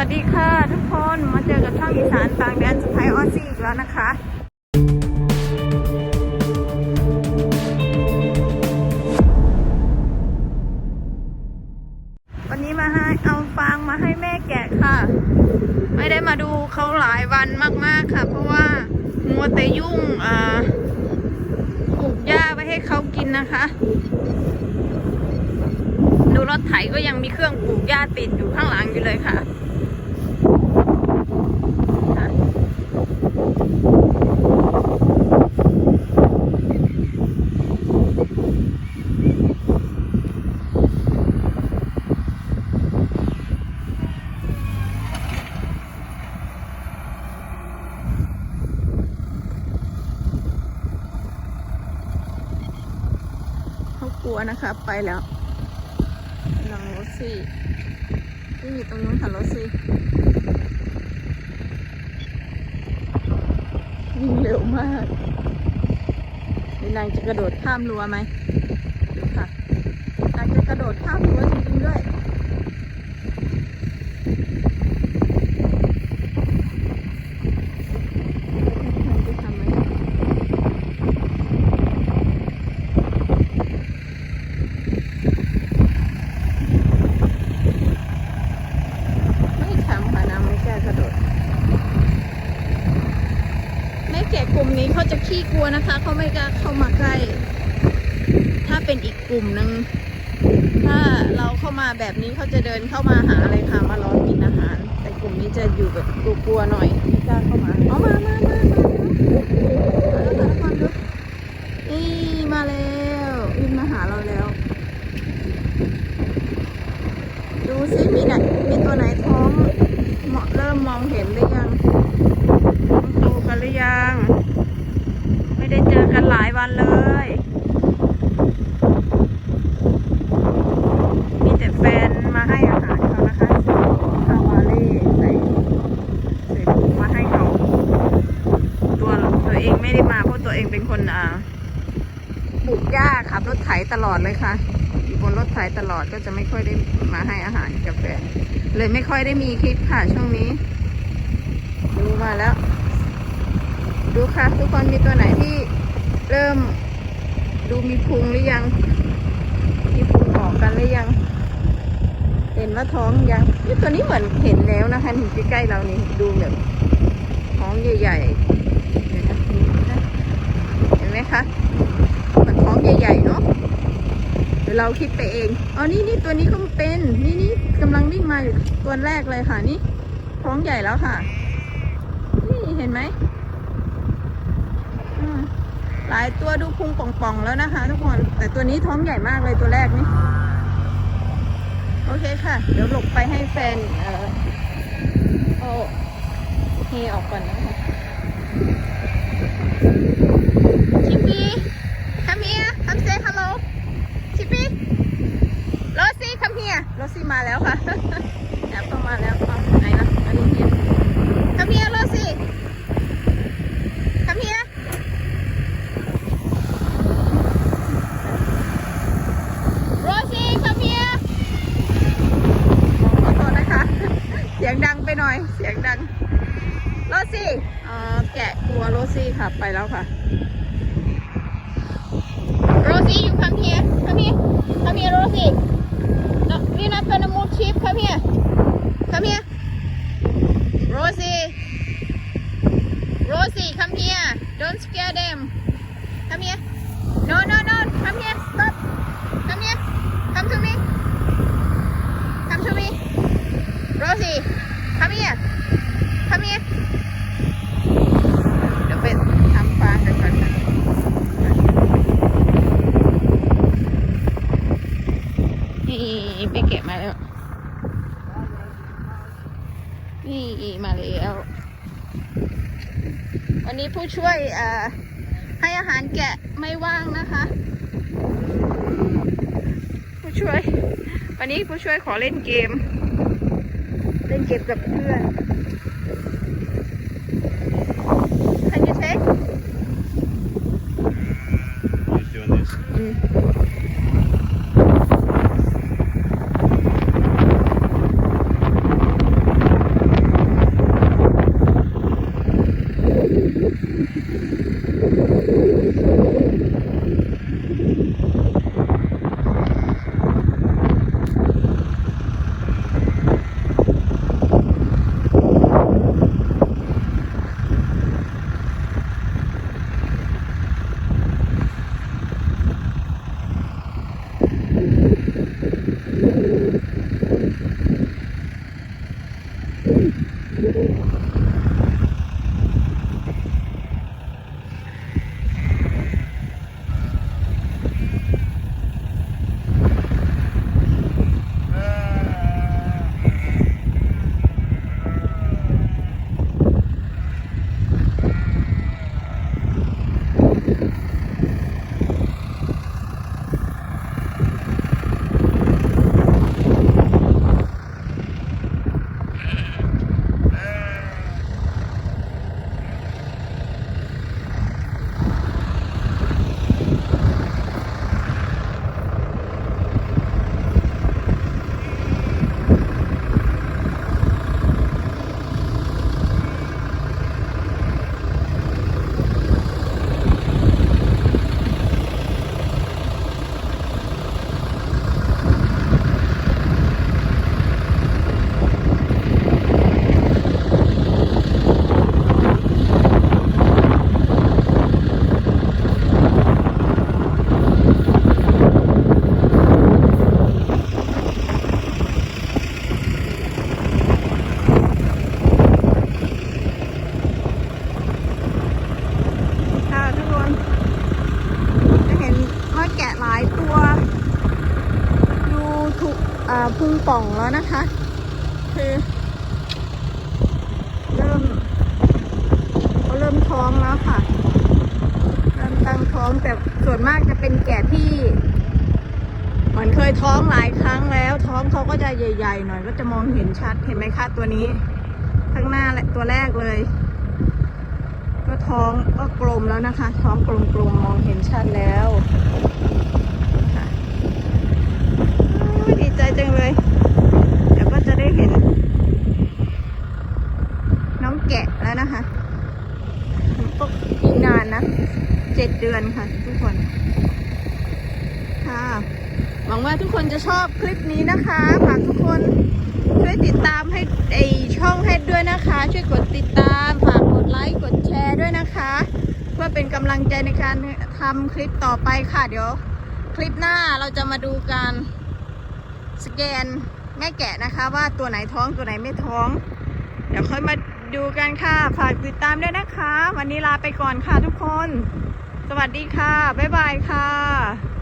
วัสดีค่ะทุกคนมาเจอกับช่องอีสานต่างแดนสไปออซี่อีกแล้วนะคะวันนี้มาให้เอาฟางมาให้แม่แกะค่ะ ไม่ได้มาดูเขาหลายวันมากๆค่ะ เพราะว่ามัวแต่ยุ่งอ่าปลูกหญ้าไว้ให้เขากินนะคะ ดูรถไถก็ยังมีเครื่องปลูกหญ้าติดอยู่ข้างหลังอยู่เลยค่ะ วนะคะ ไปแล้วหลังรถสี่ที่อยู่ตรงนู้นค่ะรถสี่วิ่งเร็วมากนี่นางจะกระโดดข้ามรั้วไหมดูค่ะนางจะกระโดดข้ามรั้วจริงๆด้วย นางจะทำไหม ไม่ทำค่ะน้ำไม่กล้ากระโดดแม่แก่ก ลุ่มนี้เขาจะขี้กลัวนะคะ เขาไม่กล้าเข้ามาใกล้ ถ้าเป็นอีกกลุ่มหนึ่งถ้าเราเข้ามาแบบนี้เขาจะเดินเข้ามาหาเลยค่ะมารอกินอาหาร แต่กลุ่มนี้จะอยู่แบบกลัวๆหน่อยไม่กล้าเข้ามาเอามามามามามาแล้วค่ะทุกคนดูนี่มาแล้ววิ่งมาหาเราแล้ว ดูสิมีไหนมีตัวไหนท้องเหมาะเริ่มมองเห็นหรือยังท้องโตกันหรือยัง ไม่ได้เจอกันห ลายวันเลย มีแต่แฟนมาให้อาหารเขานะคะข้าววาเล่ใส่ใส่ถุงมาให้เขา ตัวตัวเองไม่ได้มาเพราะตัวเองเป็นคนอ่าปลูกหญ้าขับรถไถตลอดเลยค่ะ อยู่บนรถไถตลอดก็จะไม่ค่อยได้มาให้อาหารกาแฟนเลยไม่ค่อยได้มีคลิปค่ะช่วงนี้ ดูมาแล้ว ดูค่ะ ทุกคนมีตัวไหนที่ เริ่มดูมีพุงหรือยัง มีพุงออกกันหรือยัง เห็นว่าท้องยังนี่ตัวนี้เหมือนเห็นแล้วนะคะเห็นใกล้ๆเรานี่ดูแบบท้องใหญ่ๆเดี๋ยวนะเห็นไหมคะเหมือนท้องใหญ่ๆเนาะเดี๋ยวเราคิดไปเองอ๋อนี่นี่ตัวนี้ก็เป็นนี่นี่กำลังวิ่งมาอยู่ตัวแรกเลยค่ะนี่ท้องใหญ่แล้วค่ะ นี่เห็นไหม หลายตัวดูพุงป่องๆแล้วนะคะ ทุกคน แต่ตัวนี้ท้องใหญ่มากเลยตัวแรกนี่ โอเคค่ะ เดี๋ยวหลบไปให้แฟน เออโอเฮออกก่อนนะคะชิปปี้ come here come say hello ชิปปี้ โรซี่ come here โรซี่มาแล้วค่ะแอบเข้ามาแล้วเอาไหนนะอันนี้เนี่ย come here โรซี่ come here โรซี่ come here ขอโทษนะคะ เสียงดังไปหน่อย เสียงดัง โรซี่เอ่ อแกะกลัวโรซี่ค่ะไปแล้วค่ะ Rosie, you come here. Come here. Come here, Rosie. No, we're not gonna move sheep. Come here. Come here. Rosie. Rosie, come here. Don't scare them. Come here. No, no, no. Come here. Stop. Come here. Come to me. Come to me. Rosie, come here. Come here. เดี๋ยวไปทำฟางกันก่อนค่ะ นี่ไปเก็บมาแล้ว นี่มาแล้ว วันนี้ผู้ ช่วยให้อาหารแกะไม่ว่างนะคะ ผู้ช่วย วันนี้ผู้ช่วยขอเล่นเกม เล่นเกมกับเพื่อน よろしくお願いします。 ป่องแล้วนะคะ คือ เริ่มเขาเริ่มท้องแล้วค่ะ เริ่มตั้งท้องแต่ส่วนมากจะเป็นแกะที่เหมือนเคยท้องหลายครั้งแล้ว ท้องเขาก็จะใหญ่ ๆ หน่อย ก็จะมองเห็นชัดเห็นไหมคะตัวนี้ ข้างหน้าและตัวแรกเลย ก็ท้องก็กลมแล้วนะคะ ท้องกลมๆมองเห็นชัดแล้วค่ะโอ้ยดีใจจังเลย เดี๋ยวก็จะได้เห็น น้องแกะแล้วนะคะก็อีกนานนะเจ็ดเดือนค่ะ ทุกคน ค่ะ หวัง ว่าทุกคนจะชอบคลิปนี้นะคะฝากทุกคนช่วยติดตามให้ไอช่องให้ด้วยนะคะ ช่วยกดติดตาม ฝากกดไลค์กดแชร์ด้วยนะคะ เพื่อเป็นกำลังใจในการทำคลิปต่อไปค่ะเดี๋ยว คลิปหน้าเราจะมาดูการสแกนแม่แกะนะคะ ว่าตัวไหนท้องตัวไหนไม่ท้อง เดี๋ยวค่อยมาดูกันค่ะ ฝากติดตามด้วยนะคะ วันนี้ลาไปก่อนค่ะทุกคน สวัสดีค่ะ บ๊ายบายค่ะ